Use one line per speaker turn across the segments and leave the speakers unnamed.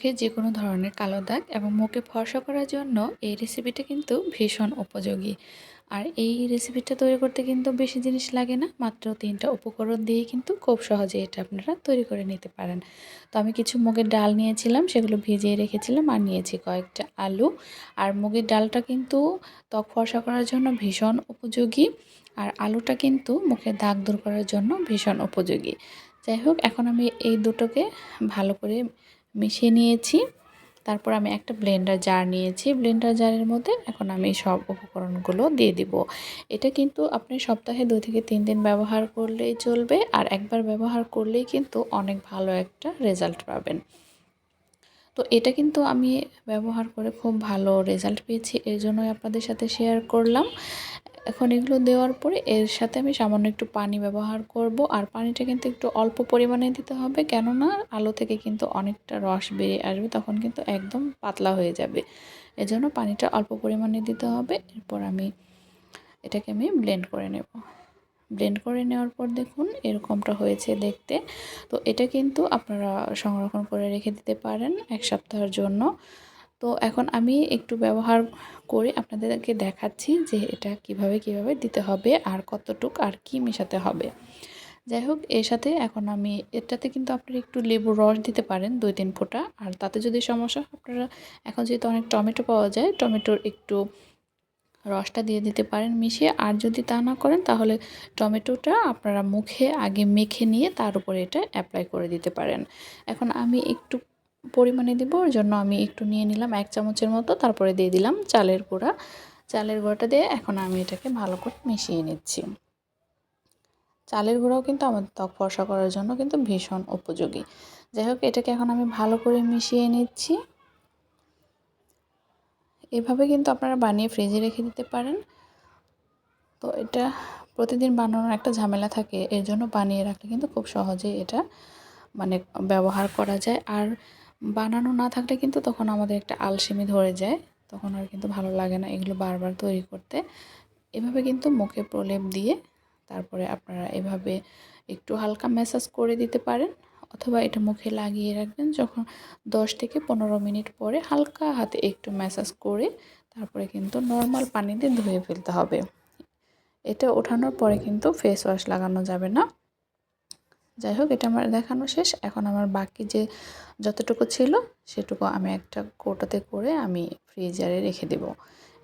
মুখে যে কোনো ধরনের কালো দাগ এবং মুখে ফর্সা করার জন্য এই রেসিপিটা কিন্তু ভীষণ উপযোগী। আর এই রেসিপিটা তৈরি করতে কিন্তু বেশি জিনিস লাগে না, মাত্র তিনটা উপকরণ দিয়ে কিন্তু খুব সহজে এটা আপনারা তৈরি করে নিতে পারেন। তো আমি কিছু মুগের ডাল নিয়েছিলাম, সেগুলো ভিজিয়ে রেখেছিলাম আর নিয়েছি কয়েকটা আলু। আর মুগের ডালটা কিন্তু ত্বক ফর্সা করার জন্য ভীষণ উপযোগী আর আলুটা কিন্তু মুখে দাগ দূর করার জন্য ভীষণ উপযোগী। যাই হোক, এখন আমি এই দুটোকে ভালো করে মিশিয়ে নিয়েছি। তারপর আমি একটা ব্লেন্ডার জার নিয়েছি। ব্লেন্ডার জারের মধ্যে এখন আমি সব উপকরণগুলো দিয়ে দিব। এটা কিন্তু আপনি সপ্তাহে দুই থেকে তিন দিন ব্যবহার করলেই চলবে আর একবার ব্যবহার করলেই কিন্তু অনেক ভালো একটা রেজাল্ট পাবেন। তো এটা কিন্তু আমি ব্যবহার করে খুব ভালো রেজাল্ট পেয়েছি, এর জন্যই আপনাদের সাথে শেয়ার করলাম। এখন এগুলো দেওয়ার পরে এর সাথে আমি সামান্য একটু পানি ব্যবহার করব। আর পানিটা কিন্তু একটু অল্প পরিমাণে দিতে হবে। কেননা আলু থেকে কিন্তু অনেকটা রস বেরিয়ে আসবে, তখন কিন্তু একদম পাতলা হয়ে যাবে। এজন্য পানিটা অল্প পরিমাণে দিতে হবে। এরপর আমি এটাকে আমি ব্লেন্ড করে নেব। ব্লেন্ড করে নেওয়ার পর দেখুন, এরকমটা হয়েছে দেখতে। তো এটা কিন্তু আপনারা সংরক্ষণ করে রেখে দিতে পারেন এক সপ্তাহের জন্য। তো এখন আমি একটু ব্যবহার করে আপনাদেরকে দেখাচ্ছি যে এটা কীভাবে কীভাবে দিতে হবে আর কতটুক আর কি মেশাতে হবে। যাই হোক, এর সাথে এখন আমি এটাতে কিন্তু আপনারা একটু লেবুর রস দিতে পারেন দুই তিন ফোঁটা। আর তাতে যদি সমস্যা আপনারা এখন যেহেতু অনেক টমেটো পাওয়া যায়, টমেটোর একটু রসটা দিয়ে দিতে পারেন মিশিয়ে। আর যদি তা না করেন, তাহলে টমেটোটা আপনারা মুখে আগে মেখে নিয়ে তার উপরে এটা অ্যাপ্লাই করে দিতে পারেন। এখন আমি একটু পরিমাণে দেবো, ওর জন্য আমি একটু নিয়ে নিলাম এক চামচের মতো, তারপরে দিয়ে দিলাম চালের গুঁড়া। চালের গুঁড়াটা দিয়ে এখন আমি এটাকে ভালো করে মিশিয়ে নিচ্ছি। চালের গুঁড়াও কিন্তু আমাদের ত্বক ফর্সা করার জন্য কিন্তু ভীষণ উপযোগী। যাই হোক, এটাকে এখন আমি ভালো করে মিশিয়ে নিচ্ছি। এভাবে কিন্তু আপনারা বানিয়ে ফ্রিজে রেখে দিতে পারেন। তো এটা প্রতিদিন বানানোর একটা ঝামেলা থাকে, এর জন্য বানিয়ে রাখলে কিন্তু খুব সহজেই এটা মানে ব্যবহার করা যায়। আর বানানো না থাকলে কিন্তু তখন আমাদের একটা আলসেমি ধরে যায়। তখন আর কিন্তু ভালো লাগে না এগুলো বারবার তৈরি করতে। এভাবে কিন্তু মুখে প্রলেপ দিয়ে তারপরে আপনারা এভাবে একটু হালকা ম্যাসাজ করে দিতে পারেন অথবা এটা মুখে লাগিয়ে রাখবেন যখন দশ থেকে পনেরো মিনিট পরে হালকা হাতে একটু ম্যাসাজ করে তারপরে কিন্তু নর্মাল পানিতে ধুয়ে ফেলতে হবে। এটা ওঠানোর পরে কিন্তু ফেস ওয়াশ লাগানো যাবে না। যাই হোক, এটা আমার দেখানো শেষ। এখন আমার বাকি যে যতটুকু ছিল, সেটুকু আমি একটা কৌটোতে করে আমি ফ্রিজারে রেখে দেব।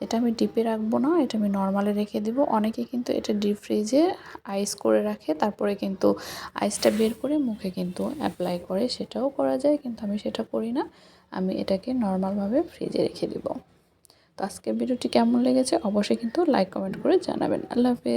এটা আমি ডিপে রাখব না, এটা আমি নর্মালে রেখে দেব। অনেকে কিন্তু এটা ডিপ ফ্রিজে আইস করে রাখে, তারপরে কিন্তু আইসটা বের করে মুখে কিন্তু অ্যাপ্লাই করে। সেটাও করা যায়, কিন্তু আমি সেটা করি না। আমি এটাকে নর্মালভাবে ফ্রিজে রেখে দেব। তো আজকের ভিডিওটি কেমন লেগেছে, অবশ্যই কিন্তু লাইক কমেন্ট করে জানাবেন। আল্লাহ হাফেজ।